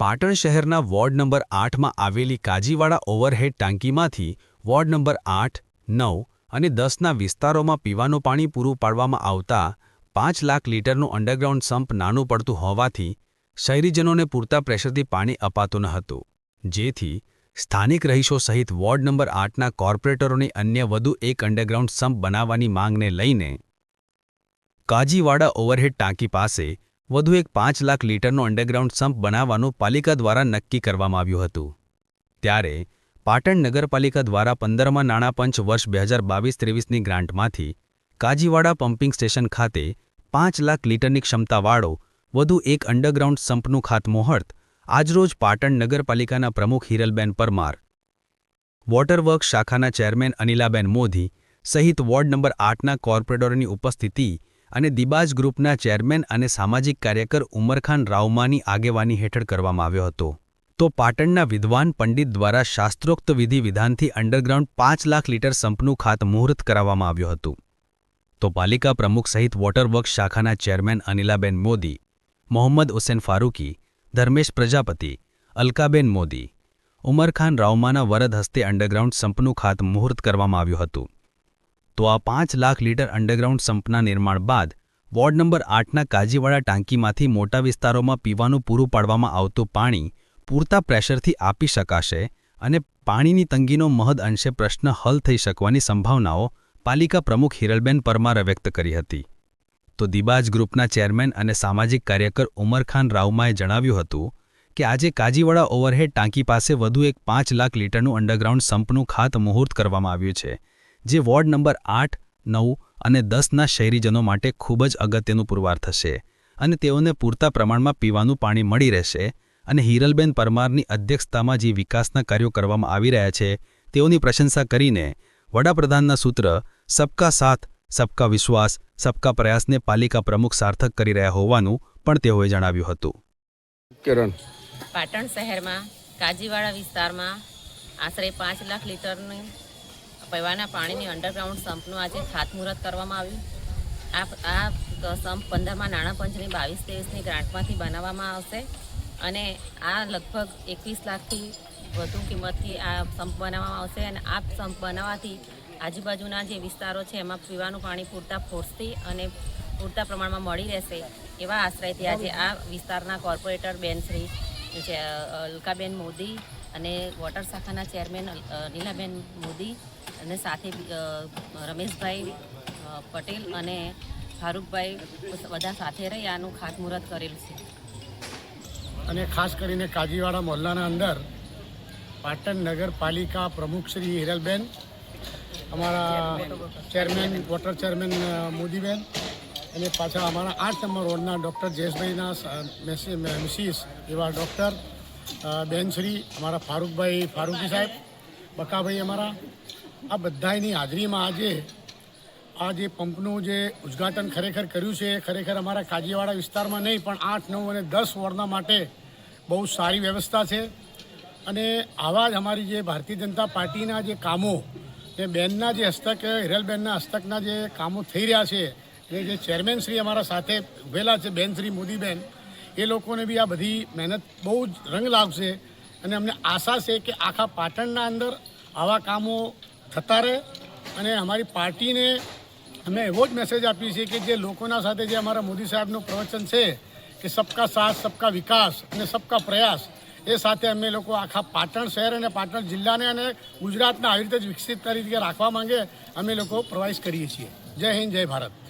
પાટણ શહેરના ward number આઠમાં આવેલી કાજીવાડા ઓવરહેડ ટાંકીમાંથી વોર્ડ નંબર આઠ, નવ અને દસના વિસ્તારોમાં પીવાનું પાણી પૂરું પાડવામાં આવતા પાંચ લાખ લીટરનું અંડરગ્રાઉન્ડ સંપ નાનું પડતું હોવાથી શહેરીજનોને પૂરતા પ્રેશરથી પાણી અપાતું ન હતું. જેથી સ્થાનિક રહીશો સહિત વોર્ડ નંબર આઠના કોર્પોરેટરોની અન્ય વધુ એક અંડરગ્રાઉન્ડ સંપ બનાવવાની માંગને લઈને કાજીવાડા ઓવરહેડ ટાંકી પાસે વધુ એક પાંચ લાખ લીટરનો અંડરગ્રાઉન્ડ સંપ બનાવવાનું પાલિકા દ્વારા નક્કી કરવામાં આવ્યું હતું. ત્યારે પાટણ નગરપાલિકા દ્વારા પંદરમાં નાણાં પંચ વર્ષ બે હજાર બાવીસ ત્રેવીસની ગ્રાન્ટમાંથી કાજીવાડા પમ્પિંગ સ્ટેશન ખાતે પાંચ લાખ લીટરની ક્ષમતાવાળો, વધુ એક અંડરગ્રાઉન્ડ સંપનું ખાતમુહૂર્ત આજરોજ પાટણ નગરપાલિકાના પ્રમુખ હિરલબેન પરમાર વોટરવર્ક શાખાના ચેરમેન અનિલાબેન મોદી, સહિત વોર્ડ નંબર આઠના કોર્પોરેટરોની ઉપસ્થિતિ અને દિબાજ ગ્રુપના ચેરમેન અને સામાજિક કાર્યકર ઉમરખાન રાવમાની આગેવાની હેઠળ કરવામાં આવ્યો હતો. તો પાટણના વિદ્વાન પંડિત દ્વારા શાસ્ત્રોક્ત વિધિ વિધાનથી અંડરગ્રાઉન્ડ પાંચ લાખ લીટર સંપનું ખાતમુહૂર્ત કરાવવામાં આવ્યું હતું. તો પાલિકા પ્રમુખ સહિત વોટરવર્ક શાખાના ચેરમેન અનિલાબેન મોદી, મોહમ્મદ હુસેન ફારૂકી, ધર્મેશ પ્રજાપતિ, અલકાબેન મોદી, ઉમરખાન રાવમાના વરદ હસ્તે અંડરગ્રાઉન્ડ સંપનું ખાતમુહૂર્ત કરવામાં આવ્યું હતું. તો આ પાંચ લાખ લીટર અંડરગ્રાઉન્ડ સંપના નિર્માણ બાદ વોર્ડ નંબર આઠના કાજીવાડા ટાંકીમાંથી મોટા વિસ્તારોમાં પીવાનું પૂરું પાડવામાં આવતું પાણી પૂરતા પ્રેશરથી આપી શકાશે અને પાણીની તંગીનો મહદ અંશે પ્રશ્ન હલ થઈ શકવાની સંભાવનાઓ પાલિકા પ્રમુખ હિરલબેન પરમારે વ્યક્ત કરી હતી. તો દિબાજ ગ્રુપના ચેરમેન અને સામાજિક કાર્યકર ઉમરખાન રાવમાએ જણાવ્યું હતું કે આજે કાજીવાડા ઓવરહેડ ટાંકી પાસે વધુ એક પાંચ લાખ લીટરનું અંડરગ્રાઉન્ડ સંપનું ખાતમુહૂર્ત કરવામાં આવ્યું છે. જે વોર્ડ નંબર આઠ નવ અને દસના શહેરીજનો માટે ખૂબ જ અગત્યનું પુરવાર થશે અને તેઓને પૂરતા પ્રમાણમાં પીવાનું પાણી મળી રહેશે અને હિરલબેન પરમારની અધ્યક્ષતામાં જે વિકાસના કાર્યો કરવામાં આવી રહ્યા છે તેઓની પ્રશંસા કરીને વડાપ્રધાનના સૂત્ર સબકા સાથ સબકા વિશ્વાસ સબકા પ્રયાસને પાલિકા પ્રમુખ સાર્થક કરી રહ્યા હોવાનું પણ તેઓએ જણાવ્યું હતું. કિરણ. પાટણ શહેરમાં કાજીવાડા વિસ્તારમાં આશરે પાંચ લાખ લીટરની પીવાના પાણીની અંડરગ્રાઉન્ડ સંપનું આજે ખાતમુહૂર્ત કરવામાં આવ્યું. આ આ સંપ પંદરમાં નાણાં પંચની બાવીસ ત્રેવીસની ગ્રાન્ટમાંથી બનાવવામાં આવશે અને આ લગભગ એકવીસ લાખથી વધુ કિંમતથી આ સંપ બનાવવામાં આવશે અને આ સંપ બનાવવાથી આજુબાજુના જે વિસ્તારો છે એમાં પીવાનું પાણી પૂરતા ફોર્સથી અને પૂરતા પ્રમાણમાં મળી રહેશે એવા આશ્રયથી આજે આ વિસ્તારના કોર્પોરેટર બેન શ્રી અલકાબેન મોદી અને વોટર શાખાના ચેરમેન નીલાબેન મોદી અને સાથે રમેશભાઈ પટેલ અને ફારૂકભાઈ બધા સાથે રહી આનું ખાતમુહૂર્ત કરેલું છે. અને ખાસ કરીને કાજીવાડા મોહલ્લાના અંદર પાટણ નગરપાલિકા પ્રમુખ શ્રી હિરલબેન, અમારા ચેરમેન, વોટર ચેરમેન મોદીબેન અને પાછા અમારા આઠ નંબર વોર્ડના ડૉક્ટર જયેશભાઈના મિસિસ એવા ડૉક્ટર બેનશ્રી, અમારા ફારૂકભાઈ ફારૂકી સાહેબ, બકાભાઈ અમારા આ બધાની હાજરીમાં આજે આ જે પંપનું જે ઉદ્ઘાટન ખરેખર કર્યું છે, એ ખરેખર અમારા કાજીવાડા વિસ્તારમાં નહીં, પણ આઠ, નવ અને દસ વોર્ડના માટે બહુ સારી વ્યવસ્થા છે. અને આવા જ અમારી જે ભારતીય જનતા પાર્ટીના જે કામો એ બેનના જે હસ્તક, હિરલબેનના હસ્તકના જે કામો થઈ રહ્યા છે એ જે ચેરમેન શ્રી અમારા સાથે ઉભેલા છે, બેન શ્રી મોદીબેન, એ લોકોને બી આ બધી મહેનત બહુ જ રંગ લાવશે અને અમને આશા છે કે આખા પાટણના અંદર આવા કામો થતા રહે અને અમારી પાર્ટીને અમે એવો જ મેસેજ આપીએ છીએ કે જે લોકોના સાથે જે અમારા મોદી સાહેબનું પ્રવચન છે કે સબકા સાથ, સબકા વિકાસ અને સબકા પ્રયાસ, એ સાથે અમે લોકો આખા પાટણ શહેર અને પાટણ જિલ્લાને અને ગુજરાતને આવી રીતે જ વિકસિત તરીકે રાખવા માંગે, અમે લોકો પ્રવાસ કરીએ છીએ. જય હિન્દ, જય ભારત.